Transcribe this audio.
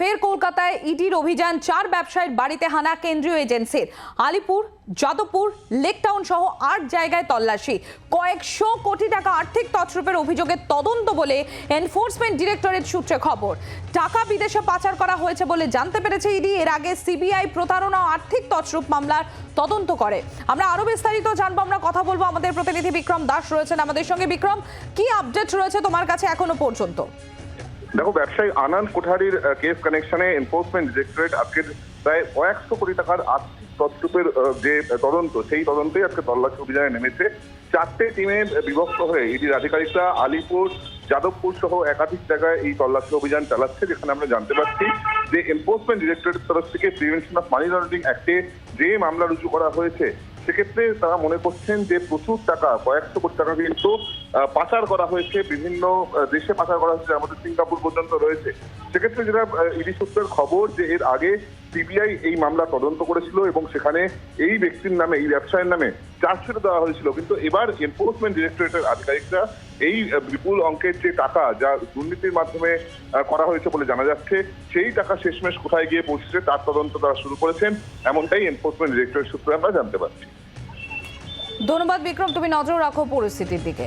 ফের কলকাতায় ইডির অভিযান, চার ব্যবসায়ীর বাড়িতে হানা কেন্দ্রীয় এজেন্সির। আলিপুর, যাদবপুর, লেকটাউন সহ আট জায়গায় তল্লাশি। কয়েকশো কোটি টাকা আর্থিক তছরূপের অভিযোগে তদন্ত বলে এনফোর্সমেন্ট ডিরেক্টরেট সূত্রে খবর। টাকা বিদেশে পাচার করা হয়েছে বলে জানতে পেরেছে ইডি। এর আগে সিবিআই প্রতারণা আর্থিক তছরূপ মামলার তদন্ত করে। আমরা আরও বিস্তারিত জানব, আমরা কথা বলব আমাদের প্রতিনিধি বিক্রম দাস রয়েছেন আমাদের সঙ্গে। বিক্রম, কি আপডেট রয়েছে তোমার কাছে এখনও পর্যন্ত? দেখো, ব্যবসায়ী আনন্দ কোঠারির কেস কানেকশনে এনফোর্সমেন্ট ডিরেক্টরেট আজকে প্রায় কয়েকশো কোটি টাকার আর্থিক তৎরূপের যে তদন্ত, সেই তদন্তেই আজকে তল্লাশি অভিযানে নেমেছে। চারটে টিমে বিভক্ত হয়ে ইডির আধিকারিকরা আলিপুর, যাদবপুর সহ একাধিক জায়গায় এই তল্লাশি অভিযান চালাচ্ছে, যেখানে আমরা জানতে পারছি যে এনফোর্সমেন্ট ডিরেক্টরেটের তরফ থেকে প্রিভেনশন অফ মানি লন্ডারিং অ্যাক্টে যে মামলা রুজু করা হয়েছে সেক্ষেত্রে তারা মনে করছেন যে প্রচুর টাকা, কয়েকশো কোটি টাকা কিন্তু পাচার করা হয়েছে, বিভিন্ন দেশে পাচার করা হয়েছে আমাদের সিঙ্গাপুর পর্যন্ত রয়েছে। সেক্ষেত্রে যেটা ইডি সূত্রের খবর যে এর আগে সিবিআই এই মামলা তদন্ত করেছিল এবং সেখানে এই ব্যক্তির নামে, এই ব্যবসায়ের নামে চার্জশিট দেওয়া হয়েছিল। কিন্তু এবার এনফোর্সমেন্ট ডিরেক্টরেটের আধিকারিকরা এই বিপুল অঙ্কের যে টাকা যা দুর্নীতির মাধ্যমে করা হয়েছে বলে জানা যাচ্ছে, সেই টাকা শেষমেশ কোথায় গিয়ে পৌঁছেছে তার তদন্ত তারা শুরু করেছেন। এমনটাই এনফোর্সমেন্ট ডিরেক্টরের সূত্রে আমরা জানতে পারছি। ধন্যবাদ বিক্রম, তুমি নজর রাখো পরিস্থিতির দিকে।